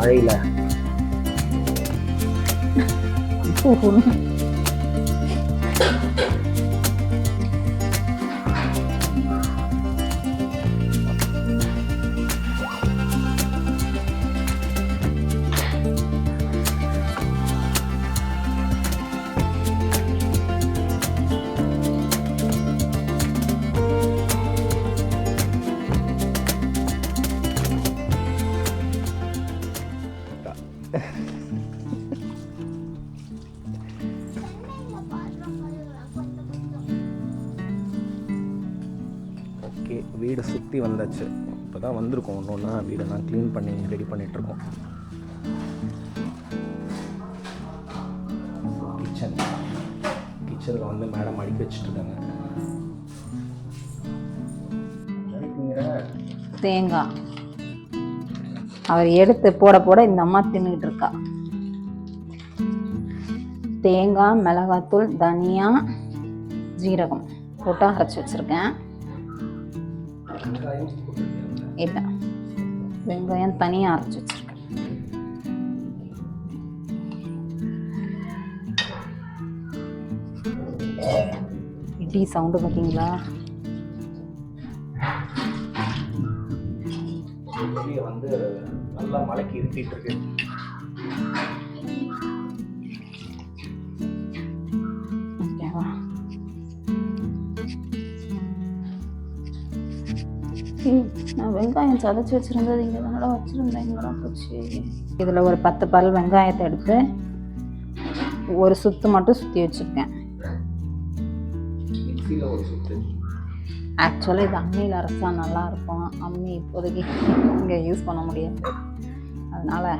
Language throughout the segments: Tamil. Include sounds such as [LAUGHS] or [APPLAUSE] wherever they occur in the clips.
மழையில் ஓகே ஆச்சு இப்போ தான் வந்திருக்கோம். ஒன்று ஒன்றா வீடெல்லாம் க்ளீன் பண்ணி ரெடி பண்ணிகிட்ருக்கோம் கிச்சன் கிச்சனில் வந்து மேடம் அடுக்கி வச்சுட்ருக்காங்க தேங்காய். அவர் எடுத்து போட போட இந்த அம்மா தின்னுக்கிட்டு இருக்கா. தேங்காய் மிளகாத்தூள் தனியா ஜீரகம் போட்டு அரைச்சி வச்சுருக்கேன். இதான். வெங்காயம் தனியாக அரைச்சி வச்சுருக்கேன் இட்லி சவுண்டு பார்த்தீங்களா வந்து நல்லா மலைக்கு இருட்டிட்டு இருக்கு. வெங்காயம் சதைச்சி வச்சுருந்தது. இங்கே தானடா வச்சுருந்தேன். இங்கடா போச்சு. இதில் ஒரு பத்து பல் வெங்காயத்தை எடுத்து ஒரு சுத்து மட்டும் சுற்றி வச்சுருக்கேன். மிக்சியில் ஒரு சுத்து. ஆக்சுவலாக இது அம்மியில் அரைச்சா நல்லா இருக்கும். அம்மி இப்போதைக்கு இங்கே யூஸ் பண்ண முடியாது. அதனால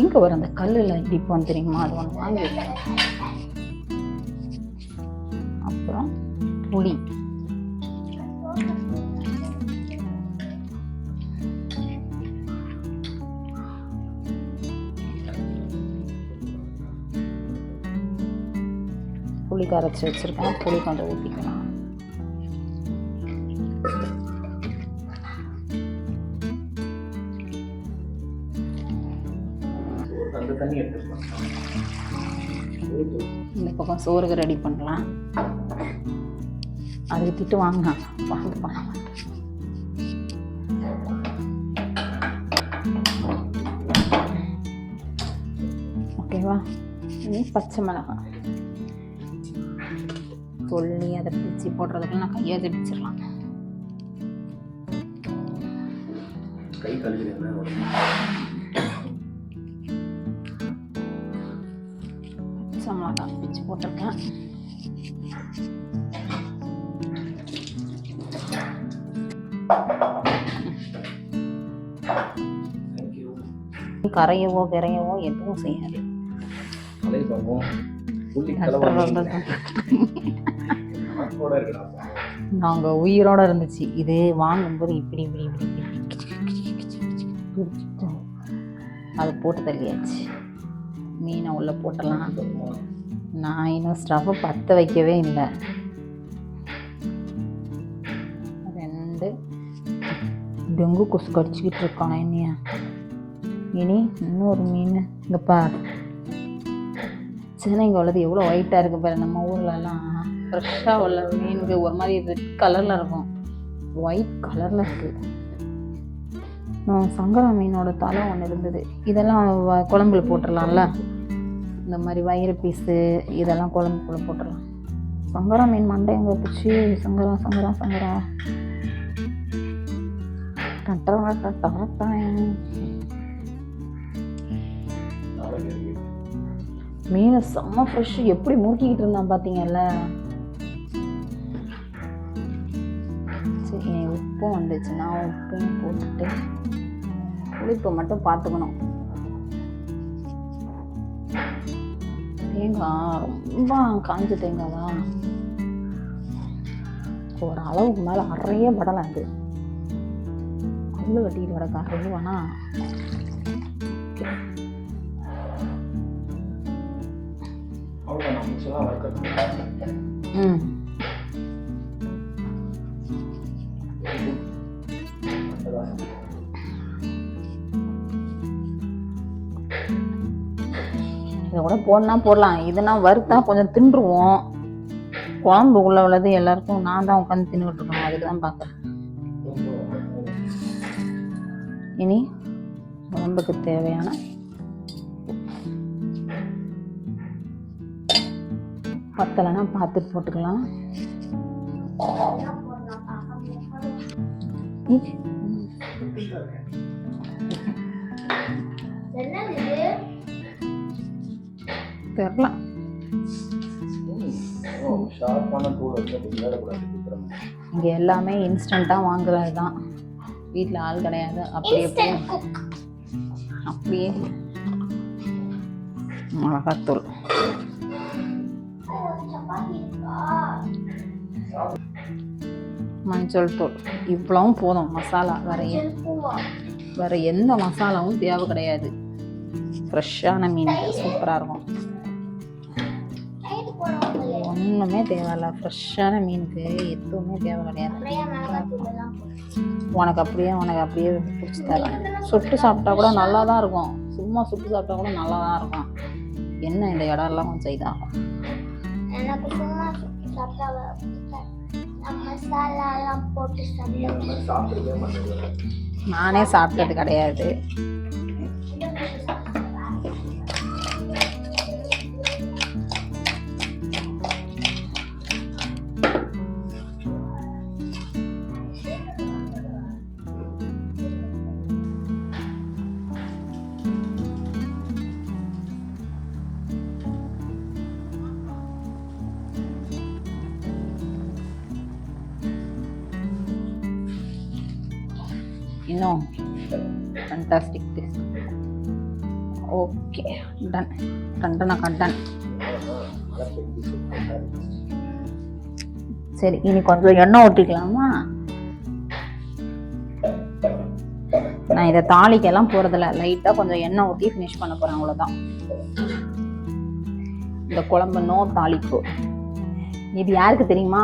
இங்கே ஒரு அந்த கல்லில் இடிப்போம் தெரியுமா? அது ஒன்று வாங்கி அப்புறம் புளி. புளி கரைச்சி வச்சுருக்கேன். புளி கொஞ்சம் ஊற்றிக்கலாம் இந்த பக்கம் சோறுக்கு ரெடி பண்ணலாம். அதுக்கு திட்டு வாங்க. வாங்க பண்ண ஓகேவா? இனி பச்சை மிளகாய். சொல்லி அதை பிடிச்சி போடுறதுக்கு நான் கையை பிடிச்சிடலாம் கை பச்சை போட்டிருக்கேன். கரையவோ கரையவோ எதுவும் செய்யாது. கூட நாங்கள் உயிரோட இருந்துச்சு. இது வாங்கும்போது இப்படி இப்படி இப்படி அது போட்டு தள்ளியாச்சு. மீனை உள்ளே போட்டலாம் நான் இன்னும் ஸ்டவ்வை பற்ற வைக்கவே இல்லை. ரெண்டு டெங்கு கொசு கடிச்சிக்கிட்டு இருக்கான் என்னைய. இனி இன்னொரு மீன். இந்த பார். சென்னைங்க உள்ளது எவ்வளோ ஒயிட்டாக இருக்குது பாரு நம்ம ஊர்லலாம். ஃப்ரெஷ்ஷாக உள்ள மீனுக்கு ஒரு மாதிரி ரெட் கலரில் இருக்கும். ஒயிட் கலரில் இருக்குது சங்கரா மீனோட தலை ஒன்று இருந்தது. இதெல்லாம் குழம்புல போட்டுடலாம்ல இந்த மாதிரி வயிறு பீஸு இதெல்லாம் குழம்புக்குள்ள போட்டுடலாம் சங்கரா மீன் மண்டை எங்கே போச்சு சங்கரா சங்கரா சங்கரா. மீனை செம்ம ஃப்ரெஷ் எப்படி முறுக்கிக்கிட்டு இருந்தான் பார்த்தீங்கல்ல உப்பும் வந்துச்சுன்னா உப்பையும் போட்டுட்டு புளிப்பை மட்டும் பார்த்துக்கணும். தேங்காய் ரொம்ப காஞ்ச தேங்காவா ஒரு அளவுக்கு மேலே அறைய படலாம் அது. கல்லு கட்டிக்கிட்டு கிடக்க அறைய வேணா ம் கூட போடனா போடலாம். இதுனா வறுத்தா கொஞ்சம் தின்றுவோம். குழம்பு உள்ள உள்ளது எல்லாருக்கும் நான் தான் உட்காந்து தின்னுட்டு இருக்கணும். அதுக்கு தான் பார்க்குறேன். இனி குழம்புக்கு தேவையான பத்தலைன்னா பார்த்துட்டு போட்டுக்கலாம். தெரில இங்கே எல்லாமே இன்ஸ்டண்ட்டாக வாங்குறது தான் வீட்டில் ஆள் கிடையாது. அப்படியே அப்படியே. மிளகாத்தூள். மஞ்சள் தூள். இவ்வளவும் போதும். மசாலா வேற வேற எந்த மசாலாவும் தேவை கிடையாது. ஃப்ரெஷ்ஷான மீன். சூப்பராக இருக்கும். ஒன்றுமே தேவையில்ல. ஃப்ரெஷ்ஷான மீனுக்கு எதுவுமே தேவை கிடையாது. உனக்கு அப்படியே உனக்கு அப்படியே பிடிச்சி தரேன். சுட்டு சாப்பிட்டா கூட நல்லா தான் இருக்கும். சும்மா சுட்டு சாப்பிட்டா கூட நல்லா தான் இருக்கும். என்ன இந்த இடம்லாம் கொஞ்சம் இதாகும். நானே சாப்பிட்டது கிடையாது. ஓகே டன் கண்டன். சரி இனி கொஞ்சம் எண்ணெய் ஊற்றிக்கலாமா நான் இதை தாளிக்கெல்லாம் போகிறதில்ல லைட்டாக கொஞ்சம் எண்ணெய் ஊற்றி ஃபினிஷ் பண்ண போகிறேன் அவ்வளோதான் இந்த குழம்பு நோ தாளிப்பு. இது யாருக்கு தெரியுமா?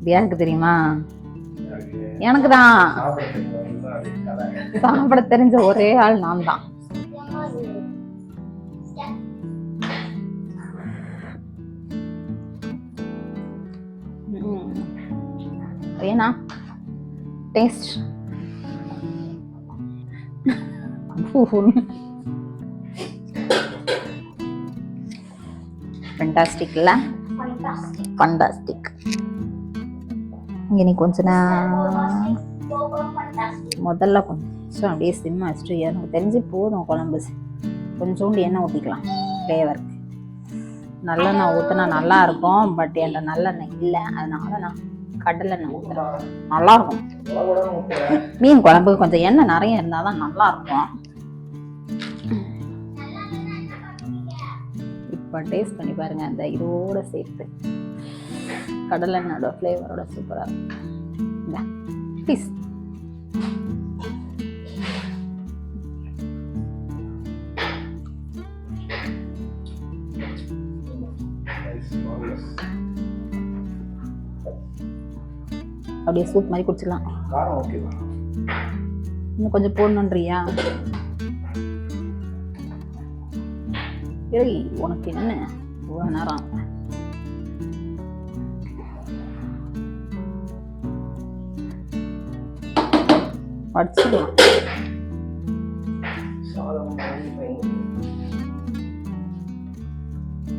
இது யாருக்கு தெரியுமா? எனக்கு தான் சாப்பிட தெரிஞ்ச ஒரே ஆள் நான் தான் ஏன்னா டேஸ்ட் ஃபென்டாஸ்டிக் இல்லை Fantastic. ஃபண்டாஸ்டிக் இனி கொஞ்ச நேரம் முதல்ல கொஞ்சம் அப்படியே சிம் வச்சுட்டு எனக்கு தெரிஞ்சு போதும் குழம்பு. கொஞ்சோண்டு எண்ணெய் ஊற்றிக்கலாம் ஃப்ளேவருக்கு நல்லெண்ணெய் ஊற்றினா நல்லா இருக்கும் பட் என்கிட்ட நல்லெண்ணெய் இல்லை. அதனால நான் கடலெண்ணெய் ஊற்றுறேன் நல்லா இருக்கும் மீன் குழம்புக்கு கொஞ்சம் எண்ணெய் நிறைய இருந்தால் தான் நல்லா இருக்கும் இப்போ டேஸ்ட் பண்ணி பாருங்க அந்த இதோட சேர்த்து. கடலெண்ணோட ஃப்ளேவரோட சூப்பராக இருக்கும் ப்ளீஸ் அப்படியே சூப் மாதிரி குடிச்சிடலாம். இன்னும் கொஞ்சம் போடணுன்றியா ஏய் உனக்கு என்ன? இவ்வளோ நேரம். படிச்சுக்கலாம் சாதம்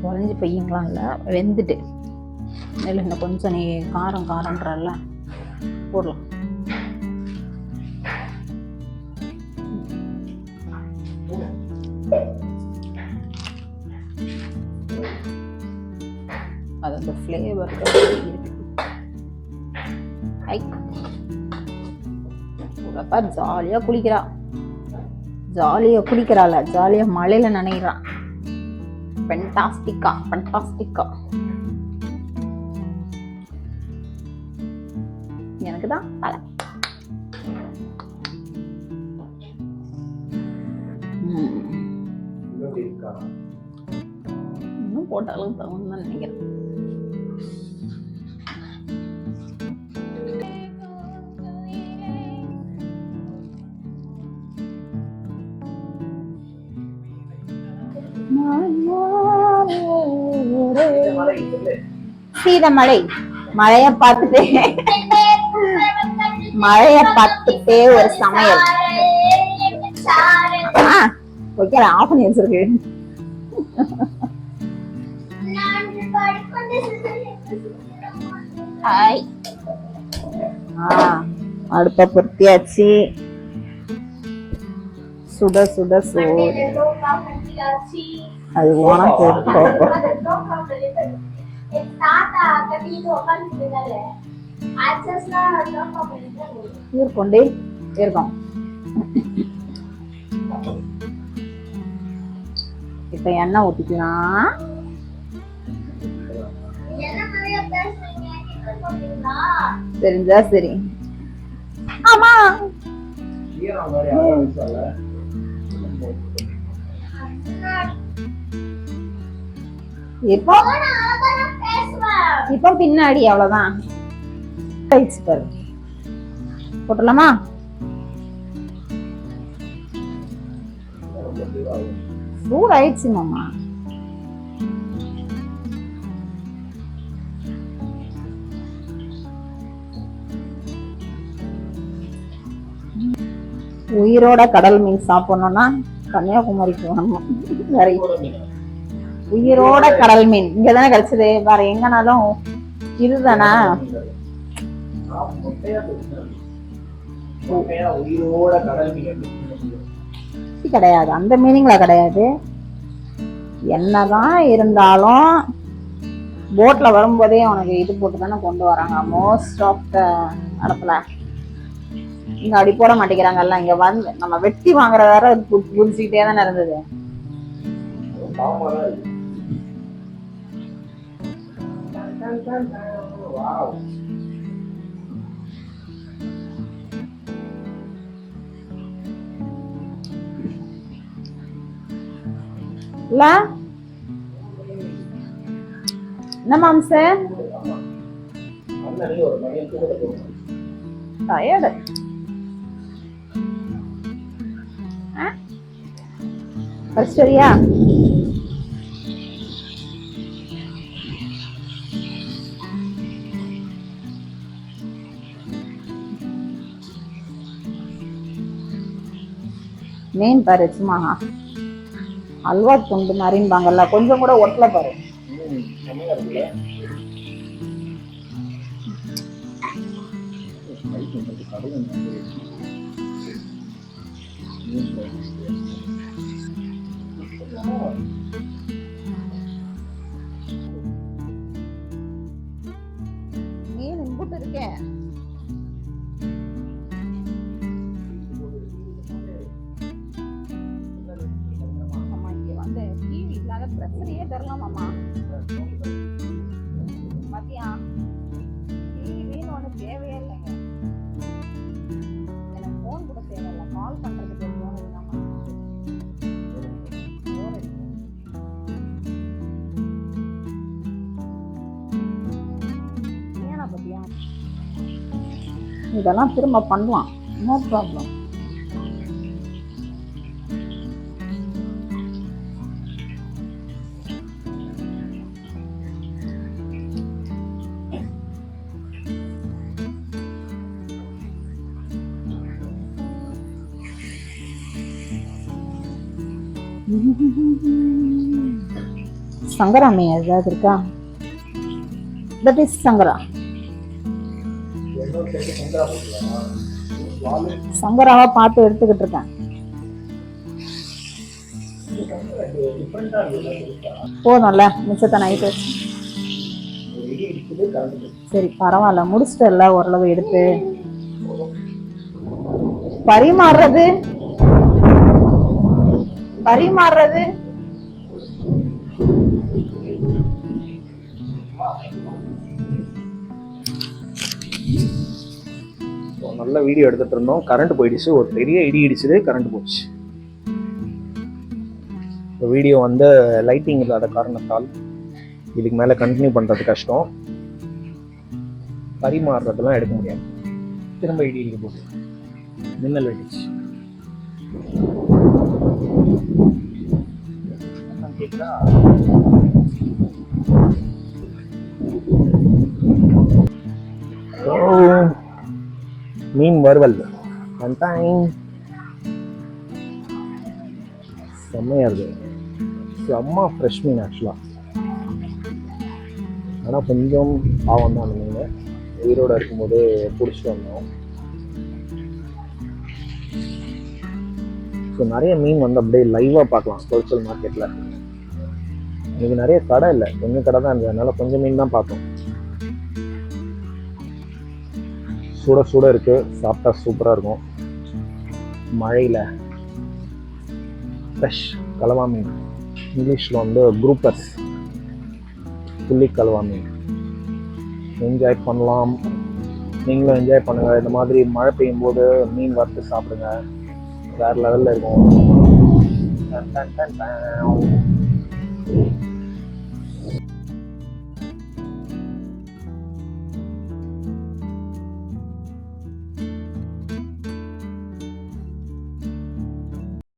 குறைஞ்சி பையங்களாம் இல்லை? வெந்துட்டு. இல்லை இன்னும் கொஞ்சம் நீ காரம் காரன்றல்ல போடலாம். அது அந்த ஃப்ளேவர் இருக்கு. ஐ. பார் ஜாலியாக குளிக்கிறா. ஜாலியாக குளிக்கிறாள் ஜாலியாக மழையில் நினைக்கிறான் ஃபென்டாஸ்டிக்கா ஃபென்டாஸ்டிக்கா எனக்கு தான் தலை இன்னும் போட்டாலும் அளவுக்கு தகுந்த நினைக்கிறேன். சீதமலை மழைய பார்த்துட்டேன் [LAUGHS] மழைய பார்த்துட்டே ஒரு சமையல். ஓகே ஆஃப் பண்ணி வச்சிருக்கு ஹாய் அடுப்ப பொருத்தியாச்சு சுட சுட சோறு. அது [LAUGHS] உனக்கு ஈர்க்கொண்டே இருக்கும். இப்ப எண்ணெய் ஊத்திக்கலாம். தெரிஞ்சா சரி. ஆமா. இப்போ? இப்போ பின்னாடி அவ்வளவுதான். கழிச்சு பாரு. போட்டுடலாமா? சூடு ஆயிடுச்சு மாமா. உயிரோட கடல் மீன் சாப்பிடணும்னா கன்னியாகுமரிக்கு வரணும் வேற உயிரோட கடல் மீன். இங்கதானே கிடைச்சது. வேற எங்கனாலும் இதுதானா? உயிரோட கடல் மீன் கிடையாது. அந்த மீனிங்ல கிடையாது. என்னதான் இருந்தாலும் போட்ல வரும்போதே உனக்கு இது போட்டு தானே கொண்டு வராங்க. மோஸ்ட் ஆஃப் த இடத்துல. இங்க அடி போட மாட்டேங்கிறாங்கல்ல. இங்க வந்து நம்ம வெட்டி வாங்குற வேற குதிச்சுக்கிட்டே தானே இருந்தது. இல்ல என்னம்மா மாம்ச டயர்டு ஃபர்ஸ்ட் சரியா மீன் பாரு சும்மா அல்வா துண்டு மாதிரிம்பாங்கல்ல கொஞ்சம் கூட ஒட்டல பாரு. ஆமாம்மா. மதியம் டிவின்னு ஒன்று தேவையே இல்லைங்க. எனக்கு ஃபோன் கூட தேவையில்ல. கால் பண்ணுறதுக்கு ஃபோன் இல்லாம இதெல்லாம் திரும்ப பண்ணலாம். நோ ப்ராப்ளம் சங்கரா மீன் ஏதாவது இருக்கா? தட் இஸ் சங்கரா. சங்கராவா பார்த்து எடுத்துக்கிட்டு இருக்கேன். போதும்ல மிச்சத்தை நைட்டு சரி பரவாயில்ல முடிச்சிட்டல ஓரளவு எடுத்து. பரிமாறுறது? பரிமாறுறது? நல்ல வீடியோ எடுத்துகிட்டு இருந்தோம். கரண்ட் போயிடுச்சு. ஒரு பெரிய இடி இடிச்சுது கரண்ட் போச்சு. இப்போ வீடியோ வந்து லைட்டிங் இல்லாத காரணத்தால் இதுக்கு மேலே கண்டினியூ பண்ணுறது கஷ்டம். பரிமாறுறதெல்லாம் எடுக்க முடியாது. திரும்ப இடி இடிக்க போச்சு மின்னல் வெடிச்சு. கேட்குறா Oh. மீன் வறுவல். செம்மையாக இருக்குது செம்ம ஃப்ரெஷ் மீன் ஆக்சுவலாக ஆனால் கொஞ்சம் பாவம் தான் அந்த மீன். உயிரோடு இருக்கும்போது பிடிச்சிட்டு வந்தோம். ஸோ நிறைய மீன் வந்து அப்படியே லைவாக பார்க்கலாம் ஹோல்சேல் மார்க்கெட்டில் இன்னைக்கு நிறைய கடை இல்லை. கொஞ்சம் கடை தான் இருந்தது. அதனால கொஞ்சம் மீன் தான் பார்த்தோம். சுட சுட இருக்கு. சாப்பிட்டா சூப்பராக இருக்கும். மழையில் ஃப்ரெஷ் கலவா மீன். இங்கிலீஷில் வந்து குரூப்பர்ஸ் புள்ளி கலவா மீன். என்ஜாய் பண்ணலாம். நீங்களும் என்ஜாய் பண்ணுங்க. இந்த மாதிரி மழை பெய்யும் போது மீன் வறுத்து சாப்பிடுங்க. வேற லெவலில் இருக்கும்.